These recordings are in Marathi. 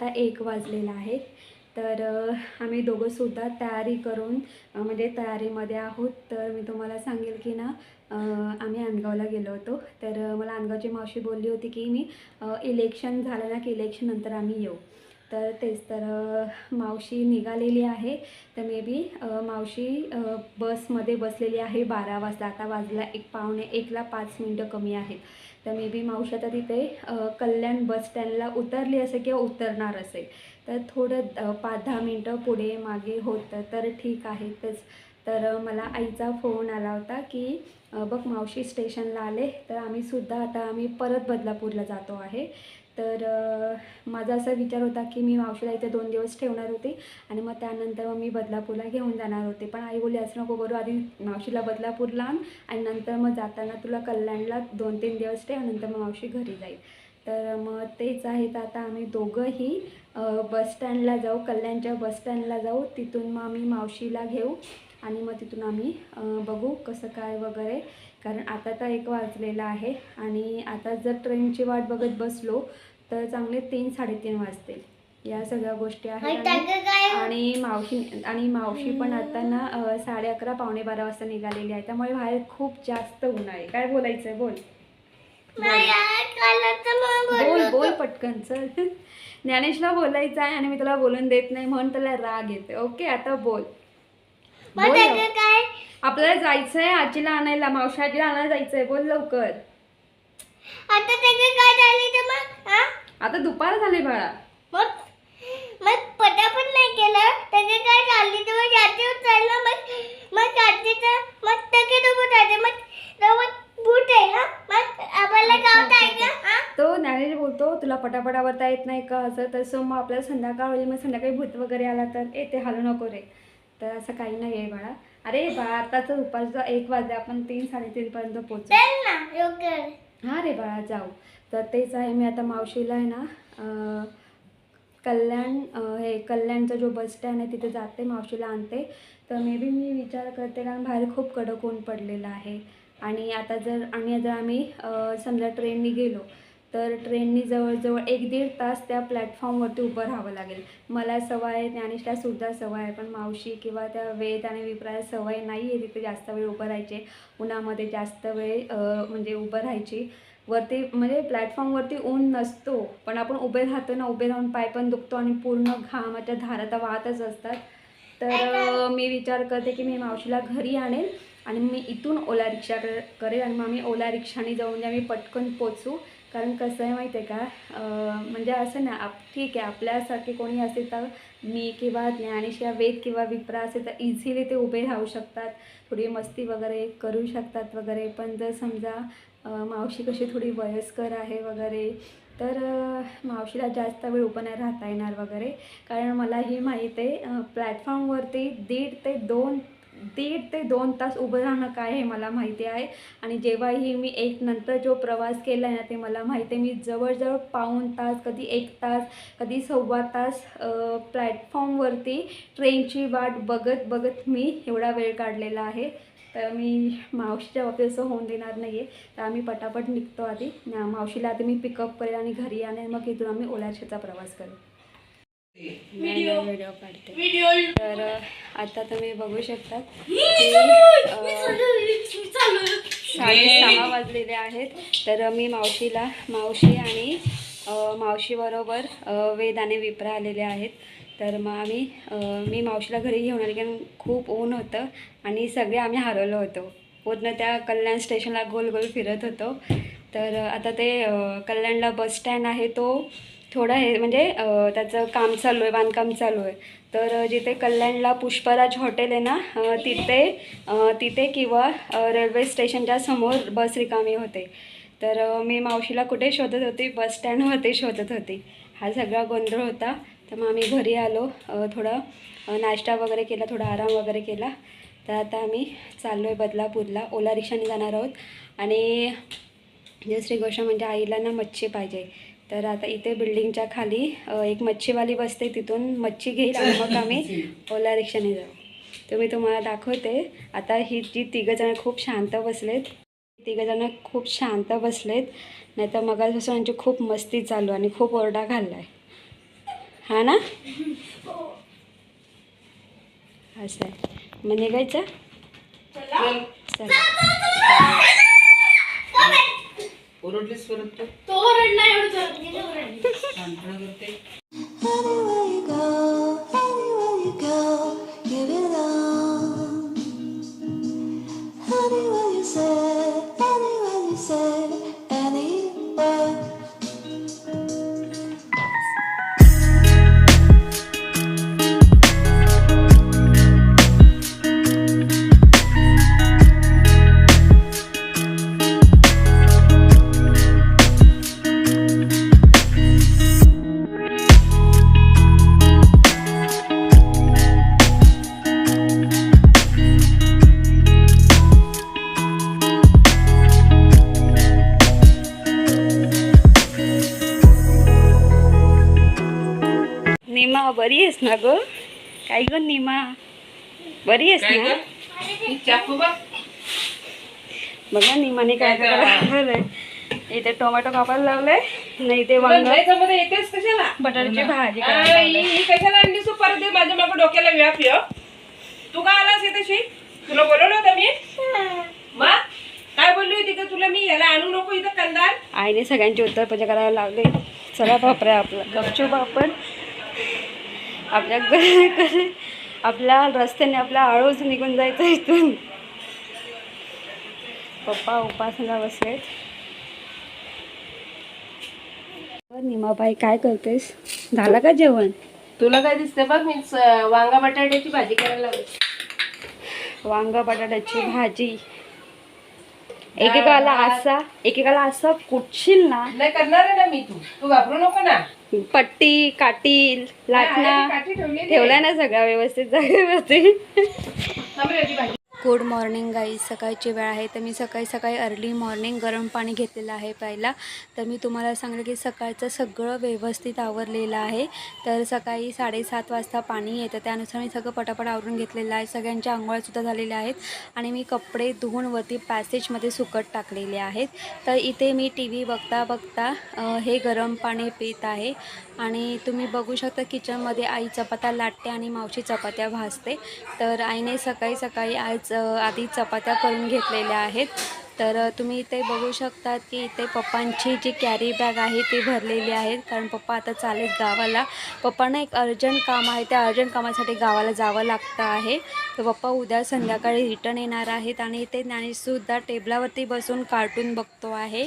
आता एक वाजलेला आहे. तर आम्ही दोघंसुद्धा तयारी करून म्हणजे तयारीमध्ये आहोत. तर मी तुम्हाला सांगेल की ना आम्ही अंदगावला गेलो होतो. तर मला अंदगावची मावशी बोलली होती की मी इलेक्शन झालं ना की इलेक्शननंतर आम्ही येऊ. तर तेच तर मावशी निघालेली आहे. तर मे बी मावशी बसमध्ये बसलेली आहे बारा वाजता. आता वाजला एक पावणे एकला पाच मिनटं कमी आहेत. तर मे बी मावशी आता तिथे कल्याण बस स्टँडला उतरली असेल किंवा उतरणार असेल. तर थोडं पाच दहा मिनटं पुढे मागे होतं तर ठीक आहे. तेच तर मला आईचा फोन आला होता की बघ मावशी स्टेशनला आले. तर आम्हीसुद्धा आता आम्ही परत बदलापूरला जातो आहे. तर माझा असा विचार होता की मी मावशीला इथे दोन दिवस ठेवणार होते आणि मग त्यानंतर मग मी बदलापूरला घेऊन जाणार होते. पण आई बोलली असं नको करू आधी मावशीला बदलापूरला आण आणि नंतर मग जाताना तुला कल्याणला दोन तीन दिवस ठेव नंतर मग मावशी घरी जाईल. तर मग तेच आहे तर आता आम्ही दोघंही बसस्टँडला बस स्टँडला जाऊ कल्याणच्या बस स्टँडला जाऊ. तिथून मग आम्ही मावशीला घेऊ आणि मग तिथून आम्ही बघू कसं काय वगैरे. कारण आता तर एक वाजलेला आहे आणि आता जर ट्रेनची वाट बघत बसलो तर चांगले तीन साडेतीन वाजतील. या सगळ्या गोष्टी आहेत आणि- मावशी आणि मावशी पण आता ना साडे अकरा पावणे बारा वाजता निघालेली आहे. त्यामुळे बाहेर खूप जास्त ऊन आहे. काय बोलायचं आहे बोल बोल बोल पटकन चल. ज्ञानेशला बोलायचं आहे आणि मी तुला बोलून देत नाही म्हणून त्याला राग येते ओके आता बोल. आपल्याला जायचंय आजीला आणायला मावशी आजीला आणायला जायचंय. बोल लवकर. आता त्याचं काय झालं तर मग हा? आता दुपार झाले बाळा. मग? मग पटापट नाही केलं? त्याचं काय झालं तर मग जाती उचललं मग? मग जातीचं मग त्याचे डुबूट आहे मग तेव्हा बूट आहे हा मग आम्हाला गावत आहे का हा? तो ज्ञानेश बोलतो तुला पटापट आवडता येत नाही का असं तसं? मग आपल्याला संध्याकाळ होईल मग संध्याकाळी भूत वगैरे आला तर? ए ते हलू नको रे. तर असं काही नाही आहे बाळा. अरे बाळा आताचं दुपारचं एक वाजले आपण तीन साडेतीनपर्यंत पोचू चल ना लवकर. हां रे बाळा जाऊ. तर तेच आहे मी आता मावशीला आहे ना कल्याण हे कल्याणचा जो बस स्टँड आहे तिथे जाते मावशीला आणते. तर मे बी मी विचार करते कारण बाहेर खूप कडक ऊन पडलेलं आहे. आणि आता जर आणि जर आम्ही समजा ट्रेननी गेलो तर ट्रेननी जवळजवळ एक दीड तास त्या प्लॅटफॉर्मवरती उभं राहावं लागेल. मला सवय आहे ज्ञानेशला सुद्धा सवय आहे पण मावशी किंवा त्या वेद आणि विप्राला सवय नाही आहे तिथे जास्त वेळ उभं राहायचे. उन्हामध्ये जास्त वेळ म्हणजे उभं राहायची. वरती म्हणजे प्लॅटफॉर्मवरती ऊन नसतो पण आपण उभे राहतो ना उभे राहून पाय पण दुखतो आणि पूर्ण घामाच्या धारा तर वाहतच असतात. तर मी विचार करते की मी मावशीला घरी आणेल. आणि मी इथून ओला रिक्षा कर- करेल आणि मग आम्ही ओला रिक्षाने जाऊन म्हणजे आम्ही पटकन पोचू. कारण कसं आहे माहिती आहे का? म्हणजे असं ना आप ठीक आहे आपल्यासारखे कोणी असेल तर मी किंवा ज्ञानेश किंवा वेद किंवा विप्रा असेल तर इझिली ते उभे राहू शकतात. थोडी मस्ती वगैरे करू शकतात वगैरे. पण जर समजा मावशी कशी थोडी वयस्कर आहे वगैरे तर मावशीला जास्त वेळ उभं नाही राहता येणार वगैरे. कारण मला हे माहीत आहे प्लॅटफॉर्मवरती दीड ते दोन दीड ते दोन तास उभं राहणं काय हे मला माहिती आहे. आणि जेव्हाही मी एक नंतर जो प्रवास केला आहे ना ते मला माहिती आहे. मी जवळजवळ पाऊण तास कधी एक तास कधी सव्वा तास प्लॅटफॉर्मवरती ट्रेनची वाट बघत बघत मी एवढा वेळ काढलेला आहे. तर मी मावशीच्या बाबतीत असं होऊन देणार नाही आहे तर आम्ही पटापट निघतो आधी. मावशीला आधी मी पिकअप करेल आणि घरी आणेल मग इथून आम्ही ओलाशाचा प्रवास करू. व्हिडिओ व्हिडिओ काढते. तर आता तुम्ही बघू शकता साडेसहा वाजलेले आहेत. तर मी मावशीला मावशी आणि मावशीबरोबर वेद आणि विप्रा आलेले आहेत. तर मग आम्ही मी मावशीला घरी घेऊन आले कारण खूप ऊन होतं आणि सगळे आम्ही हरवलो होतो. पूर्ण त्या कल्याण स्टेशनला गोल गोल फिरत होतो. तर आता ते कल्याणला बस स्टँड आहे तो थोडं हे म्हणजे त्याचं काम चालू आहे बांधकाम चालू आहे. तर जिथे कल्याणला पुष्पराज हॉटेल आहे ना तिथे तिथे किंवा रेल्वे स्टेशनच्या समोर बस रिकामी होते. तर मी मावशीला कुठे शोधत होती बस स्टँडवरती शोधत होती. हा सगळा गोंधळ होता. तर मग आम्ही घरी आलो थोडं नाश्ता वगैरे केला थोडा आराम वगैरे केला. तर आता आम्ही चाललो आहे बदलापूरला. ओला रिक्षाने जाणार आहोत. आणि दुसरी गोष्ट म्हणजे आईला ना मच्छी पाहिजे. तर आता इथे बिल्डिंगच्या खाली एक मच्छीवाली बसते तिथून. मच्छी घेईल आणि मग आम्ही ओला रिक्षाने जाऊ. तर मी तुम्हाला दाखवते. आता ही जी तिघंजणं खूप शांत बसलेत. तिघंजणं खूप शांत बसलेत. नाही तर मगापासून यांची खूप मस्ती चालू आणि खूप ओरडा घालला आहे हा ना? असं आहे. मग निघायचं? चला. ओरडलीस परत तू तो रडला बरी आहेस ना ग? काय ग निमा? बरी आहेस ना? बघ. निमाने काय? करायला इथे टोमॅटो कापायला लावलंय नाही ते वांग. येतेस कशाला? बटाट्याची भाजी कशाला आणली तू? परत दे माझ्या मागं डोक्याला व्याप य तू का आलास येतशी तुला बोलवलं होतं मी? काय बोलली होती का तुला मी? याला आणू नको इथं कंदार आईने सगळ्यांची उत्तर पूजा करायला लावले चला बापरे आपलं. गपचूप आपण. आपल्या आपल्या रस्त्याने आपल्या आळूच निघून जायचं इथून. पप्पा उपासना बसलेत. निमाबाई काय करतेस? झालं का जेवण? तुला काय दिसते बघ मी वांगा बटाट्याची भाजी करायला लावली वांग बटाट्याची भाजी. एकेकाला असा एकेकाला असं कुटशील ना? नाही करणार आहे ना मी तू. तू घाबरू नको ना. पट्टी काटी लाटणा. ठेवलाय ना सगळ्या व्यवस्थित जागेवरती गुड मॉर्निंग गाई. सकाळची वेळ आहे तर मी सकाळी सकाळी अर्ली मॉर्निंग गरम पाणी घेतलेलं आहे प्यायला. तर मी तुम्हाला सांगलं की सकाळचं सगळं व्यवस्थित आवरलेलं आहे. तर सकाळी साडेसात वाजता पाणी येतं. त्यानुसार मी सगळं पटापट आवरून घेतलेलं आहे. सगळ्यांच्या आंघोळ्यासुद्धा झालेल्या आहेत. आणि मी कपडे धुवून वरती पॅसेजमध्ये सुकट टाकलेले आहेत. तर इथे मी टी व्ही बघता बघता हे गरम पाणी पित आहे. आणि तुम्ही बघू शकता किचनमध्ये आई चपात्या लाटते आणि मावशी चपात्या भाजते. तर आईने सकाळी सकाळी आज आधी चपात्या करून घेतलेल्या आहेत. तर तुम्ही इथे बघू शकतात की इथे पप्पांची जी कॅरी बॅग आहे ती भरलेली आहे. कारण पप्पा आता चालेल गावाला. पप्पांना एक अर्जंट काम आहे. त्या अर्जंट कामासाठी गावाला जावं लागतं आहे. तर पप्पा उद्या संध्याकाळी रिटर्न येणार आहेत आणि इथे ज्ञानेशसुद्धा टेबलावरती बसून कार्टून बघतो आहे.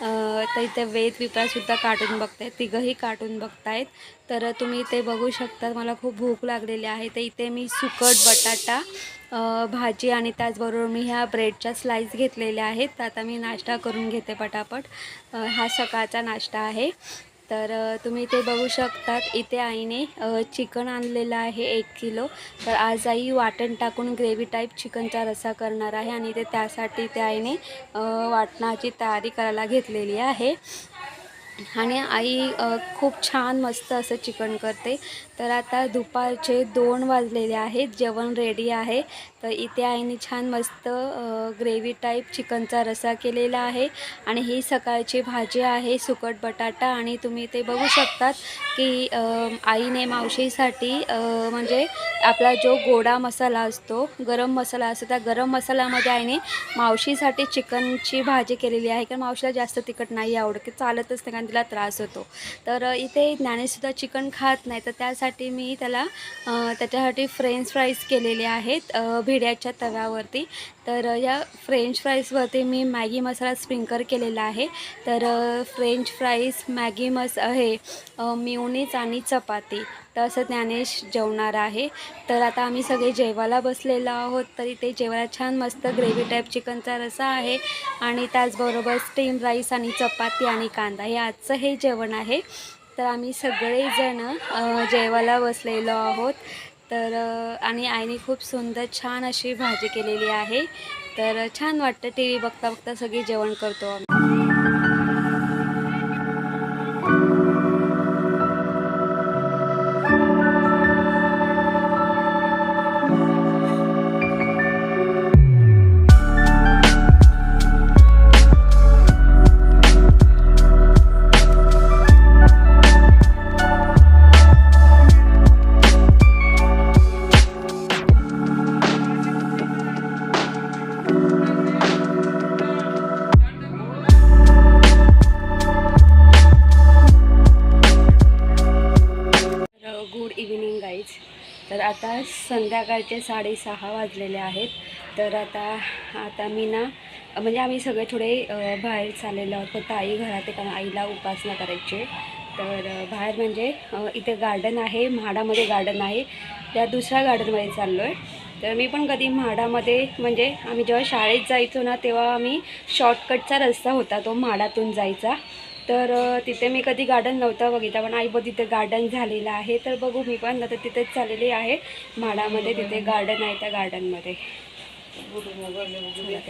तर इथे वेद विप्रासुद्धा कार्टून बघत आहेत तिघंही कार्टून बघतायत. तर तुम्ही इथे बघू शकता मला खूप भूक लागलेली आहे. तर इथे मी सुकट बटाटा भाजी आणि त्याचबरोबर मी ह्या ब्रेडच्या स्लाईस घेतलेल्या आहेत. तर आता मी नाश्ता करून घेते पटापट. हा सकाळचा नाश्ता आहे. तर तुम्ही इथे बघू शकतात इथे आईने चिकन आणलेलं आहे एक किलो. तर आज आई वाटण टाकून ग्रेव्ही टाईप चिकनचा रसा करणार आहे आणि ते त्यासाठी त्या आईने वाटणाची तयारी करायला घेतलेली आहे. आणि आई खूप छान मस्त असं चिकन करते. तर आता दुपारचे दोन वाजलेले आहेत जेवण रेडी आहे. तर इथे आईने छान मस्त ग्रेव्ही टाईप चिकनचा रसा केलेला आहे. आणि ही सकाळची भाजी आहे सुकट बटाटा. आणि तुम्ही ते बघू शकतात की आईने मावशीसाठी म्हणजे आपला जो गोडा मसाला असतो गरम मसाला असतो त्या गरम मसाल्यामध्ये आईने मावशीसाठी चिकनची भाजी केलेली आहे. कारण मावशीला जास्त तिखट नाही आवडत की चालतच नाही कारण तिला त्रास होतो. तर इथे ज्ञानेसुद्धा चिकन खात नाही. तर त्यासाठी मी त्याला त्याच्यासाठी फ्रेंच फ्राईज केलेले आहेत. भिड्याच्या तव्यावरती. तर या फ्रेंच फ्राईजवरती मी मॅगी मसाला स्प्रिंकर केलेला आहे. तर फ्रेंच फ्राईज मॅगी मस हे मिओनीज आणि चपाती. तर असं ज्ञानेश जेवणार आहे. तर आता आम्ही सगळे जेवायला बसलेलो आहोत. तर इथे जेवायला छान मस्त ग्रेव्ही टाईप चिकनचा रसा आहे. आणि त्याचबरोबर स्टीम राईस आणि चपाती आणि कांदा. हे आजचं हे जेवण आहे. तर आम्ही सगळेजण जेवायला बसलेलो आहोत. तर आणि आईने खूप सुंदर छान अशी भाजी केलेली आहे. तर छान वाटतं टी व्ही बघता बघता सगळी जेवण करतो आम्ही. तर आता संध्याकाळचे साडेसहा वाजलेले आहेत. तर आता आता मी ना म्हणजे आम्ही सगळे थोडे बाहेर चाललेलो आहोत. फक्त आई घरात आहे कारण आईला उपासना करायची. तर बाहेर म्हणजे इथे गार्डन आहे म्हाडामध्ये गार्डन आहे. त्या दुसऱ्या गार्डनमध्ये चाललो आहे तर मी पण कधी म्हाडामध्ये म्हणजे आम्ही जेव्हा शाळेत जायचो ना तेव्हा आम्ही शॉर्टकटचा रस्ता होता तो म्हाडातून जायचा. तर तिथे मी कधी गार्डन नव्हतं बघितलं पण आई बघ तिथे गार्डन झालेलं आहे. तर बघू मी पण आता तिथेच चाललेली आहे. म्हाडामध्ये तिथे गार्डन आहे त्या गार्डनमध्ये जाऊया.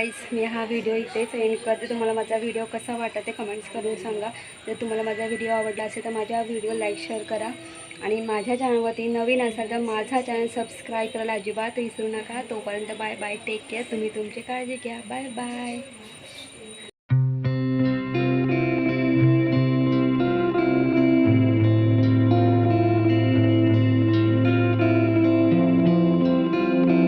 गाईज मी हा व्हिडिओ इथेच एंड करते. तुम्हाला माझा व्हिडिओ कसा वाटत ते कमेंट्स करून सांगा. जर तुम्हाला माझा व्हिडिओ आवडला असेल तर माझ्या व्हिडिओ लाईक शेअर करा. आणि माझ्या चॅनलवरती नवीन असाल तर माझा चॅनल सबस्क्राईब करायला अजिबात विसरू नका. तोपर्यंत बाय बाय टेक केअर तुम्ही तुमची काळजी घ्या. Bye bye